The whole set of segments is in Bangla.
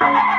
Yeah.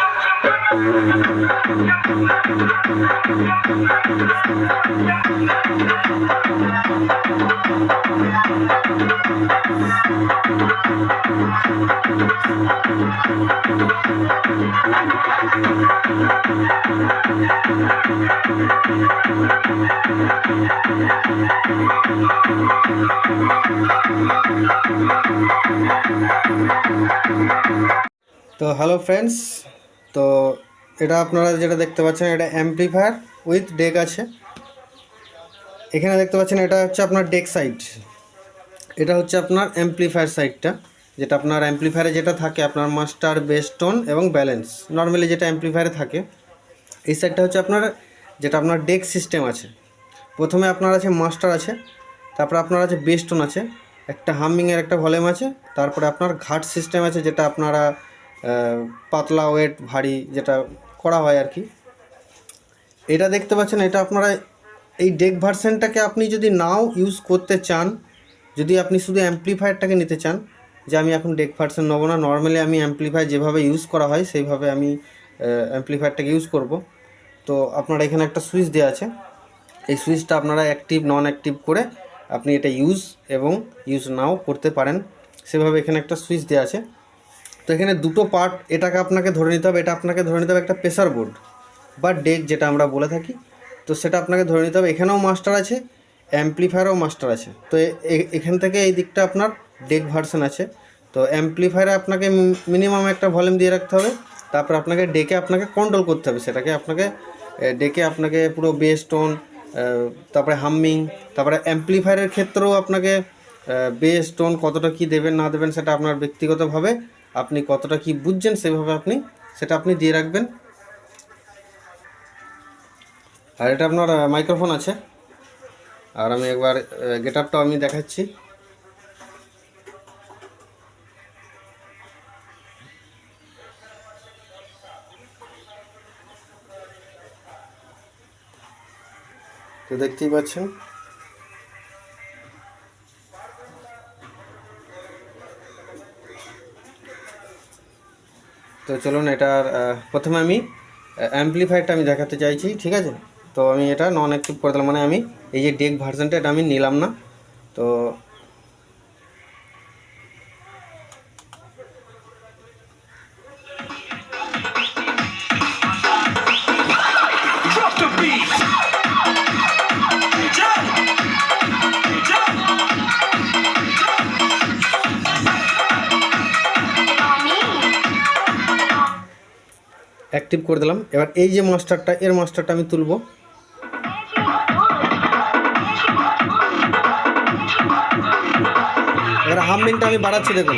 তো হ্যালো ফ্রেন্ডস তো এটা আপনারা যেটা দেখতে পাচ্ছেন, এটা অ্যাম্পলিফায়ার উইথ ডেক আছে। এখানে দেখতে পাচ্ছেন, এটা হচ্ছে আপনার ডেক সাইড এটা হচ্ছে আপনার অ্যাম্পলিফায়ার সাইডটা যেটা আপনার অ্যাম্পলিফায়ারে যেটা থাকে, আপনার মাস্টার বেস টোন এবং ব্যালেন্স নর্মালি যেটা অ্যাম্পলিফায়ারে থাকে, এই সাইডটা হচ্ছে আপনার, যেটা আপনার ডেক সিস্টেম আছে। প্রথমে আপনার আছে মাস্টার আছে, তারপরে আপনার আছে বেস টোন আছে, একটা হামিংয়ের একটা ভলিউম আছে, তারপরে আপনার ঘাট সিস্টেম আছে, যেটা আপনারা পাতলা ওয়েট ভারী যেটা করা হয় আর কি। এটা দেখতে পাচ্ছেন, এটা আপনারা এই ডেক ভার্সনটাকে আপনি যদি নাও ইউজ করতে চান, যদি আপনি শুধু অ্যাম্পলিফায়ারটাকে নিতে চান, যে আমি এখন ডেক ভার্সন নেব না নর্মালি আমি অ্যাম্পলিফায়ার যেভাবে ইউজ করা হয়, সেইভাবে আমি অ্যাম্পলিফায়ারটাকে ইউজ করব। তো আপনার এখানে একটা সুইচ দেওয়া আছে। এই সুইচটা আপনারা অ্যাক্টিভ নন অ্যাক্টিভ করে আপনি এটা ইউজ এবং ইউজ নাও করতে পারেন। সেভাবে এখানে একটা সুইচ দেওয়া আছে। তো এখানে দুটো পার্ট এটাকে আপনাকে ধরে নিতে হবে, এটা আপনাকে ধরে নিতে হবে একটা প্রেসার বোর্ড বা ডেক যেটা আমরা বলে থাকি। তো সেটা আপনাকে ধরে নিতে হবে, এখানেও মাস্টার আছে অ্যাম্পলিফায়ারও মাস্টার আছে। তো এখান থেকে এই দিকটা আপনার ডেক ভার্সন আছে। তো অ্যাম্পলিফায়ারে আপনাকে মিনিমাম একটা ভলিউম দিয়ে রাখতে হবে, তারপর আপনাকে ডেকে আপনাকে কন্ট্রোল করতে হবে, সেটাকে আপনাকে ডেকে আপনাকে পুরো বেস টোন তারপরে হামিং তারপরে অ্যাম্পলিফায়ারের ক্ষেত্রেও আপনাকে বেস টোন কতটা কি দেবেন, না দেবেন, সেটা আপনার ব্যক্তিগতভাবে আপনি কতটা কি বুঝছেন সেভাবে আপনি, সেটা আপনি দিয়ে রাখবেন। আর এটা আপনার মাইক্রোফোন আছে। আর আমি একবার গেট আপটাও আমি দেখাচ্ছি। তো দেখতেই পাচ্ছেন। তো চলুন এটার প্রথমে আমি অ্যাম্পলিফায়ারটা আমি দেখাতে চাইছি, ঠিক আছে? তো আমি এটা নন অ্যাক্টিভ করে দিলাম মানে আমি এই যে ডেক ভার্সনটা এটা আমি নিলাম না। তো অ্যাক্টিভ করে দিলাম এবার এই যে মাস্টারটা এর মাস্টারটা আমি তুলব এবার হামিংটা আমি বাড়াচ্ছি, দেখুন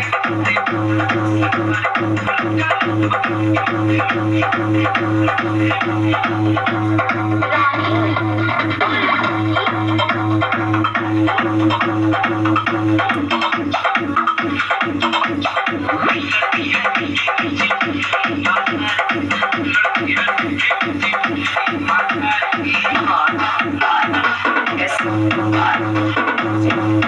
Come on.